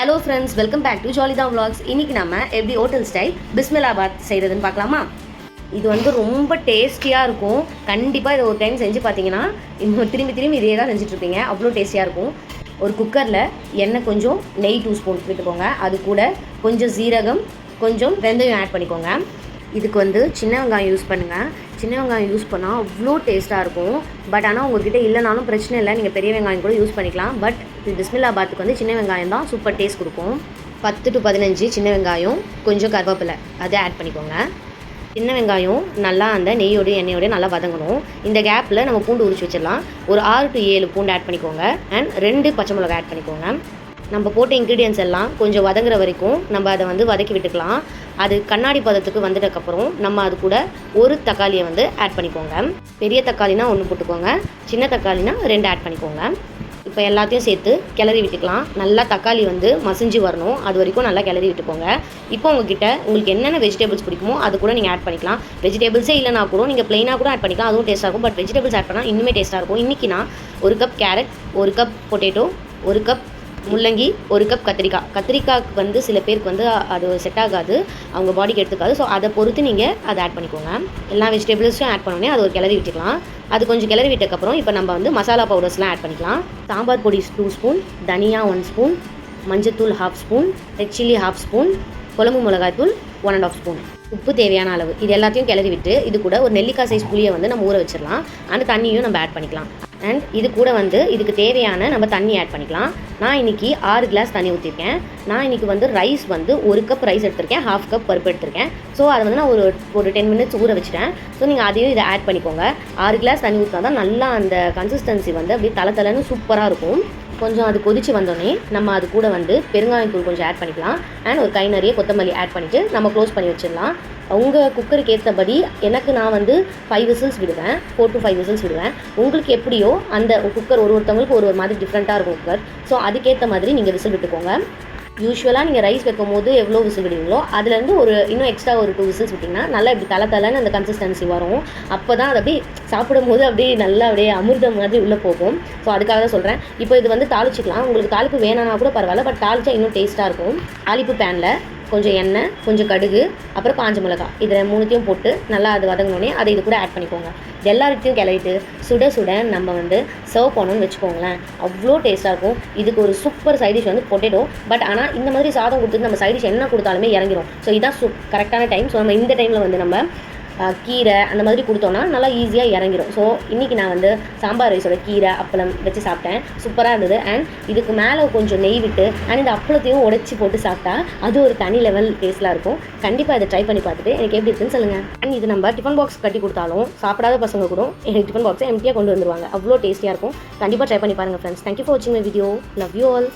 Hello friends welcome back to Jalitha vlogs. இன்னைக்கு நம்ம எப்படி ஹோட்டல் ஸ்டைல் பிஸ்மிலாபாத் செய்கிறதுன்னு பார்க்கலாமா? இது வந்து ரொம்ப டேஸ்டியாக இருக்கும். கண்டிப்பாக இதை ஒரு டைம் செஞ்சு பார்த்தீங்கன்னா இன்னும் திரும்பி திரும்பி இதே தான் செஞ்சுட்ருப்பீங்க. அவ்வளோ டேஸ்டியாக இருக்கும். ஒரு குக்கரில் எண்ணெய் கொஞ்சம் நெய் டூ ஸ்பூன் விட்டுக்கோங்க அது கூட கொஞ்சம் சீரகம் கொஞ்சம் வெந்தயம் ஆட் பண்ணிக்கோங்க. இதுக்கு வந்து சின்ன வெங்காயம் யூஸ் பண்ணுங்கள் சின்ன வெங்காயம் யூஸ் பண்ணால் அவ்வளோ டேஸ்ட்டாக இருக்கும். பட் ஆனால் உங்ககிட்ட இல்லைனாலும் பிரச்சனை இல்லை. நீங்கள் பெரிய வெங்காயம் கூட யூஸ் பண்ணிக்கலாம். பட் இது பிஸ்மில்லாபாத்துக்கு வந்து சின்ன வெங்காயம் தான் சூப்பர் டேஸ்ட் கொடுக்கும். பத்து டு பதினஞ்சு சின்ன வெங்காயம் கொஞ்சம் கருவேப்பிலை. அதை ஆட் பண்ணிக்கோங்க. சின்ன வெங்காயம் நல்லா அந்த நெய்யோடு எண்ணெயோடு நல்லா வதங்கணும். இந்த கேப்பில் நம்ம பூண்டு உரிச்சு வச்சிடலாம். ஒரு ஆறு டு ஏழு பூண்டு ஆட் பண்ணிக்கோங்க. அண்ட் ரெண்டு பச்சை மிளகா ஆட் பண்ணிக்கோங்க. நம்ம போட்ட இன்க்ரீடியன்ஸ் எல்லாம் கொஞ்சம் வதங்குற வரைக்கும் நம்ம அதை வந்து வதக்கி விட்டுக்கலாம். அது கண்ணாடி பதத்துக்கு வந்துட்டக்கப்புறம் நம்ம அது கூட ஒரு தக்காளியை வந்து ஆட் பண்ணிக்கோங்க. பெரிய தக்காளினா ஒன்று போட்டுக்கோங்க. சின்ன தக்காளினா ரெண்டு ஆட் பண்ணிக்கோங்க. இப்போ எல்லாத்தையும் சேர்த்து கிளறி விட்டுக்கலாம். நல்லா தக்காளி வந்து மசிஞ்சு வரணும். அது வரைக்கும் நல்லா கிளறி விட்டுக்கோங்க. இப்போ உங்ககிட்ட உங்களுக்கு என்னென்ன வெஜிடபிள்ஸ் பிடிக்குமோ அது கூட நீங்கள் ஆட் பண்ணிக்கலாம். வெஜிடபிள்ஸே இல்லைனா கூட நீங்கள் ப்ளைனாக கூட ஆட் பண்ணிக்கலாம். அதுவும் டேஸ்ட்டாக இருக்கும். பட் வெஜிடபிள்ஸ் ஆட் பண்ணால் இன்னுமே டேஸ்ட்டாக இருக்கும். இன்றைக்கி நான் ஒரு கப் கேரட் ஒரு கப் பொட்டேட்டோ ஒரு கப் முள்ளங்கி ஒரு கப் கத்திரிக்காய். கத்திரிக்காய்க்கு வந்து சில பேருக்கு வந்து அது செட் ஆகாது. அவங்க பாடிக்கு எடுத்துக்காது. ஸோ அதை பொறுத்து நீங்கள் அதை ஆட் பண்ணிக்கோங்க. எல்லா வெஜிடபிள்ஸும் ஆட் பண்ணோடனே அது ஒரு கிளறி விட்டுக்கலாம். அது கொஞ்சம் கிளறி விட்டக்கப்புறம் இப்போ நம்ம வந்து மசாலா பவுடர்ஸ்லாம் ஆட் பண்ணிக்கலாம். சாம்பார் பொடி டூ ஸ்பூன் தனியா ஒன் ஸ்பூன் மஞ்சத்தூள் half spoon red chilli half spoon குழம்பு மிளகாய்த்தூள் ஒன் அண்ட் ஆஃப் ஸ்பூன் உப்பு தேவையான அளவு. இது எல்லாத்தையும் கிளறி விட்டு இது கூட ஒரு நெல்லிக்காய் சைஸ் புளியை வந்து நம்ம ஊற வச்சிடலாம். அந்த தண்ணியும் நம்ம ஆட் பண்ணிக்கலாம். அண்ட் இது கூட வந்து இதுக்கு தேவையான நம்ம தண்ணி ஆட் பண்ணிக்கலாம். நான் இன்னைக்கு ஆறு கிளாஸ் தண்ணி ஊற்றிருக்கேன் நான் இன்னைக்கு வந்து ரைஸ் வந்து ஒரு கப் ரைஸ் எடுத்திருக்கேன் ஹாஃப் கப் பருப்பு எடுத்திருக்கேன். ஸோ அதை வந்து நான் ஒரு ஒரு டென் மினிட்ஸ் ஊற வச்சுட்டேன். ஸோ நீங்கள் அதையும் இதை ஆட் பண்ணிக்கோங்க. ஆறு கிளாஸ் தண்ணி ஊற்றினா தான் நல்லா அந்த கன்சிஸ்டன்சி வந்து அப்படியே தலை தலைன்னு சூப்பராக இருக்கும். கொஞ்சம் அது கொதிச்சு வந்தோடனே நம்ம அது கூட வந்து பெருங்காயத்தூள் கொஞ்சம் ஆட் பண்ணிக்கலாம். அண்ட் ஒரு கை நிறைய கொத்தமல்லி ஆட் பண்ணிவிட்டு நம்ம க்ளோஸ் பண்ணி வச்சிடலாம். உங்கள் குக்கருக்கு ஏற்றபடி எனக்கு நான் வந்து ஃபைவ் விசில்ஸ் விடுவேன். ஃபோர் டு ஃபைவ் விசில்ஸ் விடுவேன். உங்களுக்கு எப்படியோ அந்த குக்கர் ஒரு ஒருத்தவங்களுக்கு ஒரு ஒரு மாதிரி டிஃப்ரெண்ட்டாக இருக்கும் குக்கர் ஸோ அதுக்கேற்ற மாதிரி நீங்கள் விசில் விட்டுக்கோங்க. யூஸ்வலாக நீங்கள் ரைஸ் வைக்கும் போது எவ்வளோ விசில் விடுவீங்களோ அதுலேருந்து ஒரு இன்னும் எக்ஸ்ட்ரா ஒரு டூ விசில்ஸ் விட்டிங்கன்னா நல்லா இப்படி தலை தலைன்னு அந்த கன்சிஸ்டன்சி வரும். அப்போ தான் அது அப்படியே சாப்பிடும் போது அப்படியே நல்லா அப்படியே அமிர்தம் மாதிரி உள்ளே போகும். ஸோ அதுக்காக தான் சொல்கிறேன் இப்போ இது வந்து தாளிச்சிக்கலாம். உங்களுக்கு தாளிப்பு வேணாம்னா கூட பரவாயில்ல பட் தாளிச்சா இன்னும் டேஸ்ட்டாக இருக்கும். தாளிப்பு பேனில் கொஞ்சம் எண்ணெய் கொஞ்சம் கடுகு அப்புறம் காஞ்ச மிளகாய் இதில் மூணுத்தையும் போட்டு நல்லா அது வதங்கினோடனே அதை இது கூட ஆட் பண்ணிக்கோங்க. இது எல்லாத்தையும் கிளறிட்டு சுட சுட நம்ம வந்து சர்வ் பண்ணணும்னு வச்சுக்கோங்களேன். அவ்வளோ டேஸ்ட்டாக இருக்கும். இதுக்கு ஒரு சூப்பர் சைடிஷ் வந்து பொட்டேட்டோ பட் ஆனால் இந்த மாதிரி சாதம் கொடுத்துட்டு நம்ம சைடிஷ் என்ன கொடுத்தாலுமே இறங்கிடும் ஸோ இதான் சு கரெக்டான டைம் ஸோ நம்ம இந்த டைமில் வந்து நம்ம கீரை அந்த மாதிரி கொடுத்தோன்னா நல்லா ஈஸியாக இறங்கிடும் ஸோ இன்றைக்கி நான் வந்து சாம்பார் ரைஸோட கீரை அப்பளம் வச்சு சாப்பிட்டேன். சூப்பராக இருந்தது. அண்ட் இதுக்கு மேலே கொஞ்சம் நெய் விட்டு அண்ட் இந்த அப்பளத்தையும் உடச்சி போட்டு சாப்பிட்டா அது ஒரு தனி லெவல் டேஸ்ட்லாம் இருக்கும். கண்டிப்பாக இதை ட்ரை பண்ணி பார்த்துட்டு எனக்கு எப்படி இருக்குன்னு சொல்லுங்கள் அண்ட் இது நம்ம டிஃபன் பாக்ஸ் கட்டி கொடுத்தாலும் சாப்பிடாத பசங்க கூட எனக்கு டிஃபன் பாக்ஸை எம்டியாக கொண்டு வந்துருவாங்க. அவ்வளோ டேஸ்ட்டியாக இருக்கும். கண்டிப்பாக ட்ரை பண்ணி பாருங்கள் ஃப்ரெண்ட்ஸ் தேங்க்யூ ஃபார் வாட்சிங் my video love you all